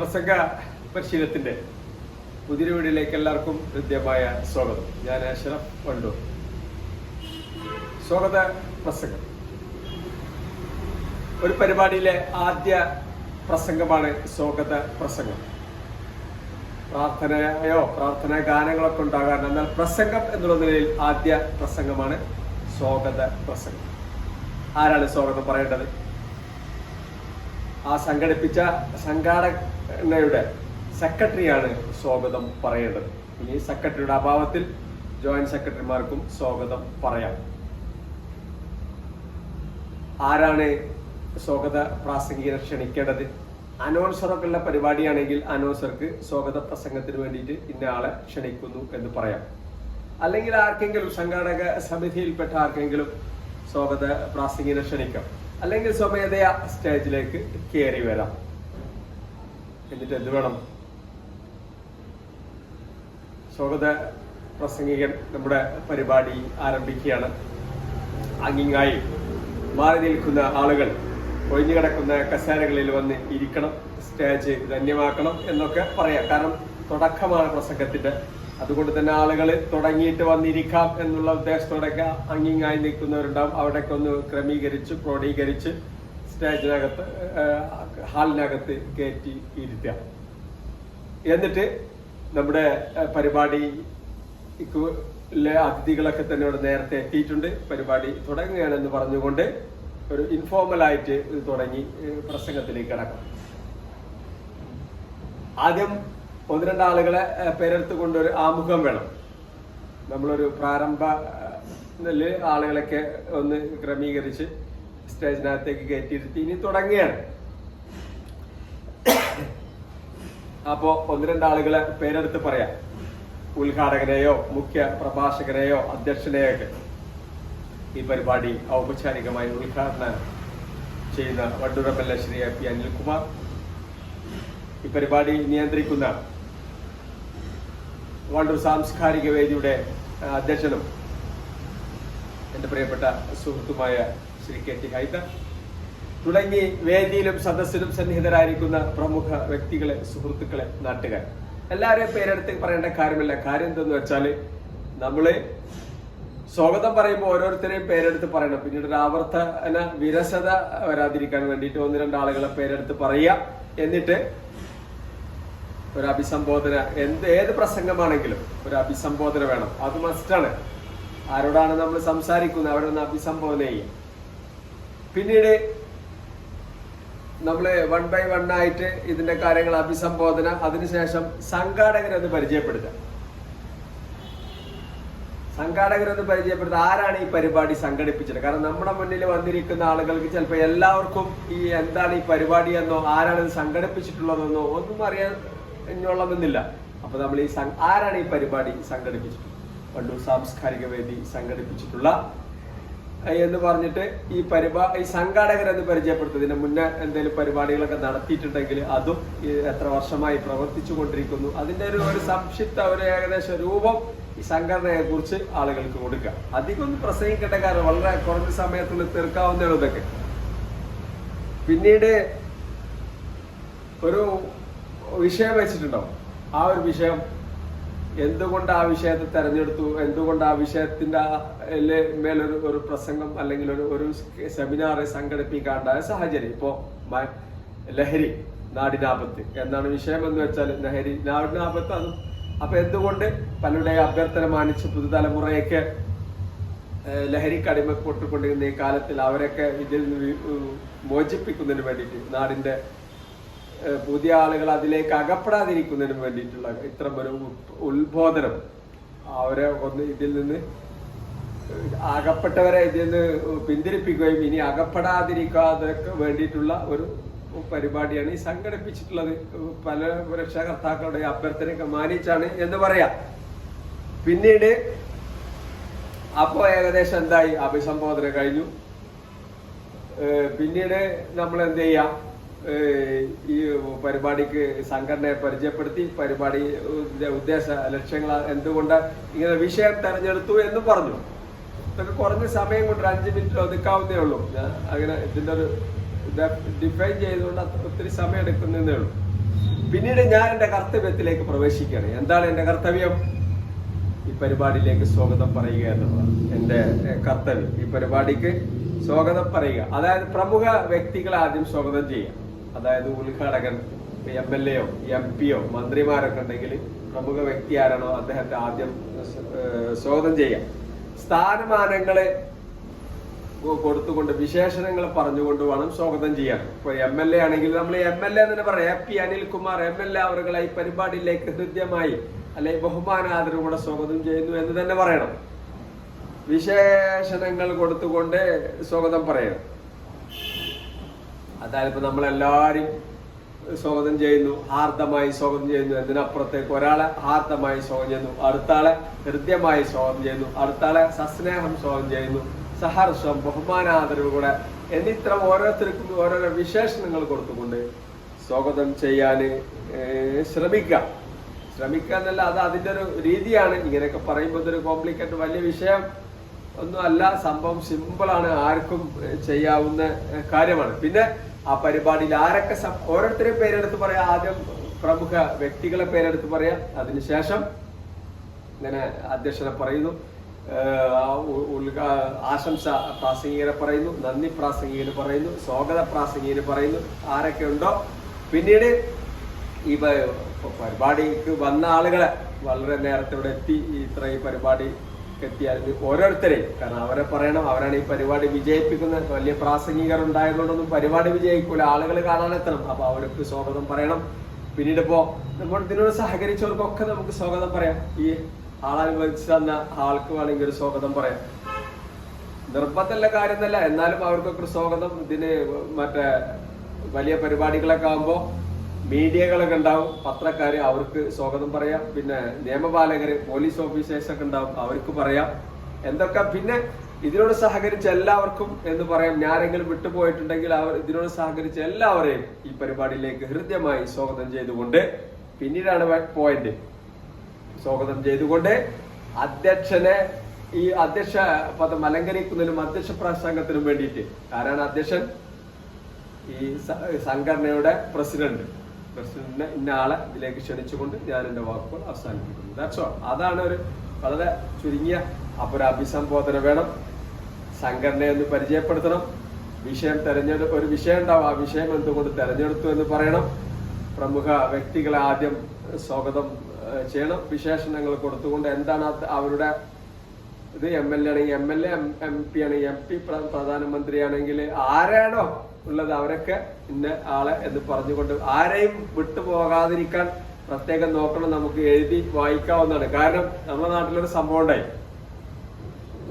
പ്രസംഗ പരിശീലനത്തിന്റെ പുതിയ വീടിലേക്ക് എല്ലാവർക്കും ഹൃദ്യമായ സ്വാഗതം. ഞാൻ അഷറഫ് വണ്ടൂർ. സ്വാഗത പ്രസംഗം. ഒരു പരിപാടിയിലെ ആദ്യ പ്രസംഗമാണ് സ്വാഗത പ്രസംഗം. പ്രാർത്ഥനയോ പ്രാർത്ഥന ഗാനങ്ങളൊക്കെ ഉണ്ടാകാറുണ്ട്. എന്നാൽ പ്രസംഗം എന്നുള്ള നിലയിൽ ആദ്യ പ്രസംഗമാണ് സ്വാഗത പ്രസംഗം. ആരാണ് സ്വാഗതം പറയേണ്ടത്? ആ സംഘടിപ്പിച്ച സംഘാടകയുടെ സെക്രട്ടറിയാണ് സ്വാഗതം പറയേണ്ടത്. ഇനി സെക്രട്ടറിയുടെ അഭാവത്തിൽ ജോയിന്റ് സെക്രട്ടറിമാർക്കും സ്വാഗതം പറയാം. ആരാണ് സ്വാഗത പ്രാസംഗികരെ ക്ഷണിക്കേണ്ടത്? അനൗൺസറൊക്കെ ഉള്ള പരിപാടിയാണെങ്കിൽ അനൗൺസർക്ക് സ്വാഗത പ്രസംഗത്തിന് വേണ്ടിയിട്ട് ഇന്ന ആളെ ക്ഷണിക്കുന്നു എന്ന് പറയാം. അല്ലെങ്കിൽ ആർക്കെങ്കിലും സംഘാടക സമിതിയിൽപ്പെട്ട ആർക്കെങ്കിലും സ്വാഗത പ്രാസംഗികനെ ക്ഷണിക്കാം. അല്ലെങ്കിൽ സ്വമേധയാ സ്റ്റേജിലേക്ക് കയറി വരാം. എന്നിട്ട് എന്ത് വേണം? സ്വാഗത പ്രസംഗികൻ നമ്മുടെ പരിപാടി ആരംഭിക്കുകയാണ്. അങ്ങിങ്ങായി മാറി നിൽക്കുന്ന ആളുകൾ ഒഴിഞ്ഞു കിടക്കുന്ന കസേരകളിൽ വന്ന് ഇരിക്കണം സ്റ്റേജ് ധന്യമാക്കണം എന്നൊക്കെ പറയാം. കാരണം തുടക്കമാണ് പ്രസംഗത്തിന്റെ അതുകൊണ്ട് തന്നെ ആളുകൾ തുടങ്ങിയിട്ട് വന്നിരിക്കാം എന്നുള്ള ഉദ്ദേശത്തോടെയൊക്കെ അങ്ങിങ്ങായി നിൽക്കുന്നവരുണ്ടാവും. അവിടെയൊക്കെ ഒന്ന് ക്രമീകരിച്ച് ക്രോഡീകരിച്ച് സ്റ്റേജിനകത്ത് ഹാളിനകത്ത് കയറ്റി ഇരുത്തുക. എന്നിട്ട് നമ്മുടെ ഏഹ്, പരിപാടി ലെ അതിഥികളൊക്കെ തന്നെ ഇവിടെ നേരത്തെ എത്തിയിട്ടുണ്ട്. പരിപാടി തുടങ്ങുകയാണെന്ന് പറഞ്ഞുകൊണ്ട് ഒരു ഇൻഫോർമൽ ആയിട്ട് ഇത് തുടങ്ങി പ്രസംഗത്തിലേക്ക് കിടക്കാം. ആദ്യം ഒന്ന് രണ്ടാളുകളെ ആളുകളെ കൊണ്ടൊരു ആമുഖം വേണം. നമ്മളൊരു പ്രാരംഭ ആളുകളൊക്കെ ഒന്ന് ക്രമീകരിച്ച് സ്റ്റേജിനകത്തേക്ക് കയറ്റിയിരുത്തി. ഇനി തുടങ്ങിയാണ് അപ്പോ ഒന്ന് രണ്ട് ആളുകളെ പേരെടുത്ത് പറയാം. ഉദ്ഘാടകനെയോ മുഖ്യ പ്രഭാഷകനെയോ അധ്യക്ഷനെയോ ഒക്കെ ഈ പരിപാടി ഔപചാരികമായി ഉദ്ഘാടനം ചെയ്യുന്ന വണ്ടൂരപ്പല്ല ശ്രീ എ പി അനിൽകുമാർ. ഈ പരിപാടി നിയന്ത്രിക്കുന്ന വണ്ടൂർ സാംസ്കാരിക വേദിയുടെ അധ്യക്ഷനും എന്റെ പ്രിയപ്പെട്ട സുഹൃത്തുമായ ശ്രീ കെ ടി ഹൈദർ തുടങ്ങി വേദിയിലും സദസ്സിലും സന്നിഹിതരായിരിക്കുന്ന പ്രമുഖ വ്യക്തികളെ സുഹൃത്തുക്കളെ നാട്ടുകാർ. എല്ലാവരെയും പേരെടുത്ത് പറയേണ്ട കാര്യമില്ല. കാര്യം എന്തെന്ന് വെച്ചാൽ നമ്മൾ സ്വാഗതം പറയുമ്പോൾ ഓരോരുത്തരെയും പേരെടുത്ത് പറയണം. പിന്നീട് ഒരു ആവർത്തന വിരസത വരാതിരിക്കാൻ വേണ്ടിയിട്ട് ഒന്ന് രണ്ട് ആളുകളെ പേരെടുത്ത് പറയുക. എന്നിട്ട് ഒരു അഭിസംബോധന എന്ത് ഏത് പ്രസംഗമാണെങ്കിലും ഒരു അഭിസംബോധന വേണം. അത് മസ്റ്റാണ് ആരോടാണ് നമ്മൾ സംസാരിക്കുന്നത്? അവരൊന്ന് അഭിസംബോധന ചെയ്യുക പിന്നീട് നമ്മൾ വൺ ബൈ വൺ ആയിട്ട് ഇതിന്റെ കാര്യങ്ങൾ അഭിസംബോധന അതിനുശേഷം സംഘാടകരെന്ന് പരിചയപ്പെടുത്തുക. സംഘാടകരെന്ന് പരിചയപ്പെടുത്തുക. ആരാണ് ഈ പരിപാടി സംഘടിപ്പിച്ചത്? കാരണം നമ്മുടെ മുന്നിൽ വന്നിരിക്കുന്ന ആളുകൾക്ക് ചിലപ്പോൾ എല്ലാവർക്കും ഈ എന്താണ് ഈ പരിപാടി എന്നോ ആരാണ് ഇത് സംഘടിപ്പിച്ചിട്ടുള്ളതെന്നോ ഒന്നും അറിയാൻ ഇഞ്ഞോളമെന്നില്ല അപ്പൊ നമ്മൾ ഈ ആരാണ് ഈ പരിപാടി സംഘടിപ്പിച്ചിട്ടുള്ളത്? വണ്ടൂർ സാംസ്കാരിക വേദി സംഘടിപ്പിച്ചിട്ടുള്ള എന്ന് പറഞ്ഞിട്ട് ഈ പരിപാ ഈ സംഘാടകരെന്ന് പരിചയപ്പെടുത്തതിന് മുന്നേ എന്തെങ്കിലും പരിപാടികളൊക്കെ നടത്തിയിട്ടുണ്ടെങ്കിൽ അതും എത്ര വർഷമായി പ്രവർത്തിച്ചു കൊണ്ടിരിക്കുന്നു. അതിന്റെ ഒരു ഒരു സംക്ഷിപ്ത ഒരു ഏകദേശ രൂപം ഈ സംഘടനയെ കുറിച്ച് ആളുകൾക്ക് കൊടുക്കുക. അധികം പ്രസംഗിക്കേണ്ട കാരണം വളരെ കുറഞ്ഞ സമയത്തുള്ളിൽ തീർക്കാവുന്ന ഇതൊക്കെ. പിന്നീട് ഒരു വിഷയം വെച്ചിട്ടുണ്ടാവും. ആ ഒരു വിഷയം എന്തുകൊണ്ട് ആ വിഷയത്തെ തെരഞ്ഞെടുത്തു? എന്തുകൊണ്ട് ആ വിഷയത്തിന്റെ മേലൊരു ഒരു പ്രസംഗം അല്ലെങ്കിൽ ഒരു ഒരു സെമിനാർ സംഘടിപ്പിക്കാണ്ടായ സാഹചര്യം? ഇപ്പോ ലഹരി നാടിനാപത്ത്. എന്നാണ് വിഷയം എന്ന് വെച്ചാൽ ലഹരി നാടിനാപത്ത് അതും. അപ്പൊ എന്തുകൊണ്ട് പലരുടെയും അഭ്യർത്ഥന മാനിച്ച് പുതുതലമുറയൊക്കെ ലഹരി ലഹരിക്ക് അടിമപ്പെട്ടുകൊണ്ടിരുന്ന ഈ കാലത്തിൽ അവരൊക്കെ ഇതിൽ നിന്ന് മോചിപ്പിക്കുന്നതിന് വേണ്ടിയിട്ട് നാടിന്റെ പുതിയ ആളുകൾ അതിലേക്ക് അകപ്പെടാതിരിക്കുന്നതിന് വേണ്ടിയിട്ടുള്ള ഇത്തരം ഒരു ഉത്ബോധനം. അവരെ ഒന്ന് ഇതിൽ നിന്ന് അകപ്പെട്ടവരെ ഇതിൽ നിന്ന് പിന്തിരിപ്പിക്കുകയും ഇനി അകപ്പെടാതിരിക്കാതെ വേണ്ടിയിട്ടുള്ള ഒരു പരിപാടിയാണ് ഈ സംഘടിപ്പിച്ചിട്ടുള്ളത്. പല രക്ഷാകർത്താക്കളുടെ അഭ്യർത്ഥനയൊക്കെ മാനിച്ചാണ് എന്ന് പറയാം. പിന്നീട് അപ്പോ ഏകദേശം എന്തായി? അഭിസംബോധന കഴിഞ്ഞു. പിന്നീട് നമ്മൾ എന്ത് ചെയ്യാം? ഈ പരിപാടിക്ക് സംഘടനയെ പരിചയപ്പെടുത്തി പരിപാടി ഉദ്ദേശ ലക്ഷ്യങ്ങൾ എന്തുകൊണ്ട് ഇങ്ങനെ വിഷയം തെരഞ്ഞെടുത്തു എന്ന് പറഞ്ഞു. ഇതൊക്കെ കുറഞ്ഞ സമയം കൊണ്ട് അഞ്ച് മിനിറ്റ് ഒതുക്കാവുന്നേ ഉള്ളൂ. ഞാൻ അങ്ങനെ ഇതിന്റെ ഒരു ഡിഫൈൻ ചെയ്തുകൊണ്ട് ഒത്തിരി സമയം എടുക്കുന്നതേ ഉള്ളൂ. പിന്നീട് ഞാൻ എന്റെ കർത്തവ്യത്തിലേക്ക് പ്രവേശിക്കുകയാണ്. എന്താണ് എന്റെ കർത്തവ്യം? ഈ പരിപാടിയിലേക്ക് സ്വാഗതം പറയുക എന്നുള്ളതാണ് എന്റെ കർത്തവ്യം. ഈ പരിപാടിക്ക് സ്വാഗതം പറയുക. അതായത് പ്രമുഖ വ്യക്തികളെ ആദ്യം സ്വാഗതം ചെയ്യുക. അതായത് ഉദ്ഘാടകൻ എം എൽ എയോ എം പിയോ മന്ത്രിമാരൊക്കെ ഉണ്ടെങ്കിൽ പ്രമുഖ വ്യക്തി ആരാണോ അദ്ദേഹത്തെ ആദ്യം സ്വാഗതം ചെയ്യാം. സ്ഥാനമാനങ്ങളെ കൊടുത്തുകൊണ്ട് വിശേഷണങ്ങൾ പറഞ്ഞുകൊണ്ട് വേണം സ്വാഗതം ചെയ്യാൻ. ഇപ്പൊ എം എൽ എ ആണെങ്കിൽ നമ്മൾ എം എൽ എ തന്നെ പറയാം. A P Anilkumar M L A അവരുകളെ ഈ പരിപാടിയിലേക്ക് ഹൃദ്യമായി അല്ലെ ബഹുമാന ആദരവോടെ സ്വാഗതം ചെയ്യുന്നു എന്ന് തന്നെ പറയണം. വിശേഷണങ്ങൾ കൊടുത്തുകൊണ്ട് സ്വാഗതം പറയണം. അതായത് ഇപ്പൊ നമ്മളെല്ലാരും സ്വാഗതം ചെയ്യുന്നു ഹാർദമായി സ്വാഗതം ചെയ്യുന്നു. എന്നതിനപ്പുറത്തേക്ക് ഒരാളെ ഹാർദമായി സ്വാഗതം ചെയ്യുന്നു അടുത്താളെ ഹൃദ്യമായി സ്വാഗതം ചെയ്യുന്നു അടുത്താളെ സസ്നേഹം സ്വാഗതം ചെയ്യുന്നു സഹർഷം ബഹുമാനാദരവ് കൂടെ എന്നിത്ര ഓരോരുത്തർക്കും ഓരോരോ വിശേഷണങ്ങൾ കൊടുത്തുകൊണ്ട് സ്വാഗതം ചെയ്യാൻ ശ്രമിക്കുക. ശ്രമിക്കുക എന്നല്ല അത് അതിന്റെ ഒരു രീതിയാണ്. ഇങ്ങനെയൊക്കെ പറയുമ്പോൾ ഇതൊരു കോംപ്ലിക്കേറ്റ് വലിയ വിഷയം ഒന്നും അല്ല സംഭവം സിമ്പിളാണ് ആർക്കും ചെയ്യാവുന്ന കാര്യമാണ്. പിന്നെ ആ പരിപാടിയിൽ ആരൊക്കെ ഓരോരുത്തരെയും പേരെടുത്ത് പറയാം. ആദ്യം പ്രമുഖ വ്യക്തികളെ പേരെടുത്ത് പറയാം. അതിനുശേഷം ഇങ്ങനെ അധ്യക്ഷനെ പറയുന്നു. ആശംസ പ്രാസംഗികരെ പറയുന്നു. നന്ദി പ്രാസംഗികന് പറയുന്നു. സ്വാഗത പ്രാസംഗികന് പറയുന്നു. ആരൊക്കെ ഉണ്ടോ? പിന്നീട് ഈ പരിപാടിക്ക് വന്ന ആളുകളെ വളരെ നേരത്തെ ഇവിടെ എത്തി. ഇത്ര ഈ പരിപാടി എത്തിയാൽ ഓരോരുത്തരെയും. കാരണം അവരെ പറയണം അവരാണ് ഈ പരിപാടി വിജയിപ്പിക്കുന്ന വലിയ പ്രാസംഗികർ ഉണ്ടായതുകൊണ്ടൊന്നും പരിപാടി വിജയിക്കൂല. ആളുകൾ കാണാനെത്തണം. അപ്പൊ അവർക്ക് സ്വാഗതം പറയണം. പിന്നീട് ഇപ്പോ നമ്മൾ ഇതിനോട് സഹകരിച്ചവർക്കൊക്കെ നമുക്ക് സ്വാഗതം പറയാം. ഈ ആളനുഭവിച്ചു തന്ന ആൾക്ക് വേണമെങ്കിൽ ഒരു സ്വാഗതം പറയാം. നിർബന്ധമല്ല കാര്യമല്ല എന്നാലും അവർക്കൊക്കെ ഒരു സ്വാഗതം. ഇതിന് മറ്റേ വലിയ പരിപാടികളൊക്കെ ആകുമ്പോ മീഡിയകളൊക്കെ ഉണ്ടാവും. പത്രക്കാര് അവർക്ക് സ്വാഗതം പറയാം. പിന്നെ നിയമപാലകര് പോലീസ് ഓഫീസേഴ്സ് ഒക്കെ ഉണ്ടാവും. അവർക്ക് പറയാം. എന്തൊക്കെ? പിന്നെ ഇതിനോട് സഹകരിച്ച എല്ലാവർക്കും എന്ന് പറയാം. ഞാനെങ്കിലും വിട്ടുപോയിട്ടുണ്ടെങ്കിൽ അവർ ഇതിനോട് സഹകരിച്ച എല്ലാവരെയും ഈ പരിപാടിയിലേക്ക് ഹൃദ്യമായി സ്വാഗതം ചെയ്തുകൊണ്ട് പിന്നീടാണ് പോയിന്റ് സ്വാഗതം ചെയ്തുകൊണ്ട് അധ്യക്ഷനെ ഈ അധ്യക്ഷ പദം അലങ്കരിക്കുന്നതിനും അധ്യക്ഷ പ്രസംഗത്തിനും വേണ്ടിയിട്ട്. ആരാണ് അധ്യക്ഷൻ? ഈ സംഘടനയുടെ പ്രസിഡന്റ്. പ്രസിഡന്റിനെ ഇന്ന ആളെ ഇതിലേക്ക് ക്ഷണിച്ചുകൊണ്ട് ഞാൻ എന്റെ വാക്കുകൾ അവസാനിപ്പിക്കുന്നു. ദാറ്റ്സ് ഓൾ അതാണ് ഒരു വളരെ ചുരുങ്ങിയ ഒരു അഭിസംബോധന വേണം. സംഘടനയെ ഒന്ന് പരിചയപ്പെടുത്തണം. വിഷയം തെരഞ്ഞെടുപ്പ് ഒരു വിഷയം ഉണ്ടാവും. ആ വിഷയം എന്തുകൊണ്ട് തെരഞ്ഞെടുത്തു എന്ന് പറയണം. പ്രമുഖ വ്യക്തികളെ ആദ്യം സ്വാഗതം ചെയ്യണം. വിശേഷണങ്ങൾ കൊടുത്തുകൊണ്ട് എന്താണ് അവരുടെ ഇത്? എം എൽ എ ആണെങ്കിൽ M L A M P ആണെങ്കിൽ എം പി പ്രധാനമന്ത്രിയാണെങ്കിൽ ആരാണോ ഉള്ളത് അവരൊക്കെ ഇന്ന ആളെ എന്ന് പറഞ്ഞുകൊണ്ട് ആരെയും വിട്ടുപോകാതിരിക്കാൻ പ്രത്യേകം നോക്കണം നമുക്ക് എഴുതി വായിക്കാവുന്നതാണ്. കാരണം നമ്മുടെ നാട്ടിലൊരു സംഭവം ഉണ്ടായി.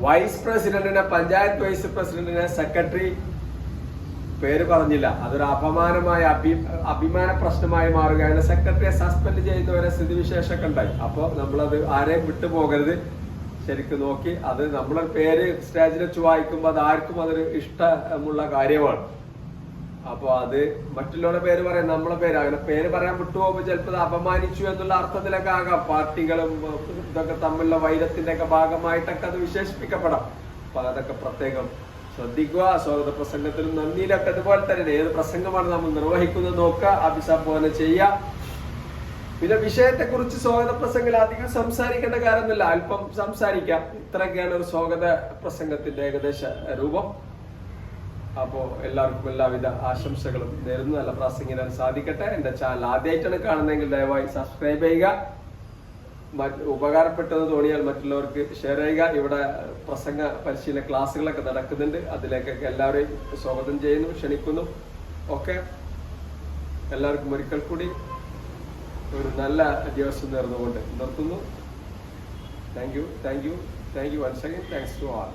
വൈസ് പ്രസിഡന്റിനെ പഞ്ചായത്ത് വൈസ് പ്രസിഡന്റിനെ സെക്രട്ടറി പേര് പറഞ്ഞില്ല. അതൊരു അപമാനമായ അഭി അഭിമാന പ്രശ്നമായി മാറുകയാണ്. സെക്രട്ടറിയെ സസ്പെൻഡ് ചെയ്യുന്നവരെ സ്ഥിതിവിശേഷമൊക്കെ ഉണ്ടായി. അപ്പോൾ നമ്മളത് ആരെയും വിട്ടുപോകരുത് ശരിക്കും നോക്കി അത് നമ്മളെ പേര് സ്റ്റേജിൽ വെച്ച് വായിക്കുമ്പോൾ അത് ആർക്കും അതൊരു ഇഷ്ടമുള്ള കാര്യമാണ്. അപ്പോൾ അത് മറ്റുള്ളവരുടെ പേര് പറയാം നമ്മളെ പേര് അങ്ങനെ പേര് പറയാൻ വിട്ടുപോകുമ്പോൾ ചിലപ്പോൾ അപമാനിച്ചു എന്നുള്ള അർത്ഥത്തിലൊക്കെ ആകാം. പാർട്ടികളും ഇതൊക്കെ തമ്മിലുള്ള വൈരത്തിന്റെ ഒക്കെ ഭാഗമായിട്ടൊക്കെ അത് വിശേഷിപ്പിക്കപ്പെടാം. അപ്പൊ അതൊക്കെ പ്രത്യേകം ശ്രദ്ധിക്കുക. സ്വാഗത പ്രസംഗത്തിലും നന്ദിയിലൊക്കെ അതുപോലെ തന്നെ ഏത് പ്രസംഗമാണ് നമ്മൾ നിർവഹിക്കുന്നത് നോക്കുക അഭിസംബോധന ചെയ്യുക. പിന്നെ വിഷയത്തെ കുറിച്ച് സ്വാഗത പ്രസംഗത്തിൽ അധികം സംസാരിക്കേണ്ട കാര്യമൊന്നുമില്ല. അല്പം സംസാരിക്കാം. ഇത്രയൊക്കെയാണ് ഒരു സ്വാഗത പ്രസംഗത്തിന്റെ ഏകദേശ രൂപം. അപ്പോൾ എല്ലാവർക്കും എല്ലാവിധ ആശംസകളും നേരുന്നു നല്ല പ്രാസംഗിക്കാൻ സാധിക്കട്ടെ. എന്റെ ചാനൽ ആദ്യമായിട്ടാണ് കാണുന്നതെങ്കിൽ ദയവായി സബ്സ്ക്രൈബ് ചെയ്യുക. ഉപകാരപ്പെട്ടത് തോന്നിയാൽ മറ്റുള്ളവർക്ക് ഷെയർ ചെയ്യുക. ഇവിടെ പ്രസംഗ പരിശീലന ക്ലാസ്സുകളൊക്കെ നടക്കുന്നുണ്ട്. അതിലേക്കൊക്കെ എല്ലാവരെയും സ്വാഗതം ചെയ്യുന്നു ക്ഷണിക്കുന്നു. ഓക്കെ. എല്ലാവർക്കും ഒരിക്കൽ കൂടി ഒരു നല്ല ദിവസം നേർന്നുകൊണ്ട് നിർത്തുന്നു. Thank you thank you thank you once again thanks to all